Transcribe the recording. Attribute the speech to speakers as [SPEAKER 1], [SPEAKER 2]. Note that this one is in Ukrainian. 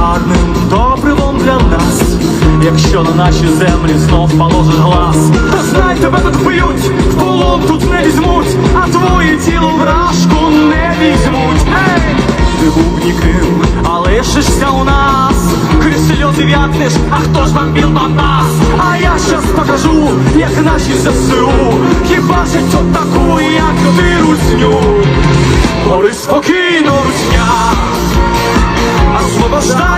[SPEAKER 1] гарним добривом для нас. Якщо на наші землі знов положиш глаз, знай тебе тут вб'ють, в полон тут не візьмуть, а твоє тіло вражку не візьмуть. Ей! Ти був ніким, а лишишся у нас. Крізь сльози в'якнеш, а хто ж вам біл на нас? А я щас покажу, як наші ЗСУ Хіба ж от таку, як ти русню Гори спокійно, русня Освобождай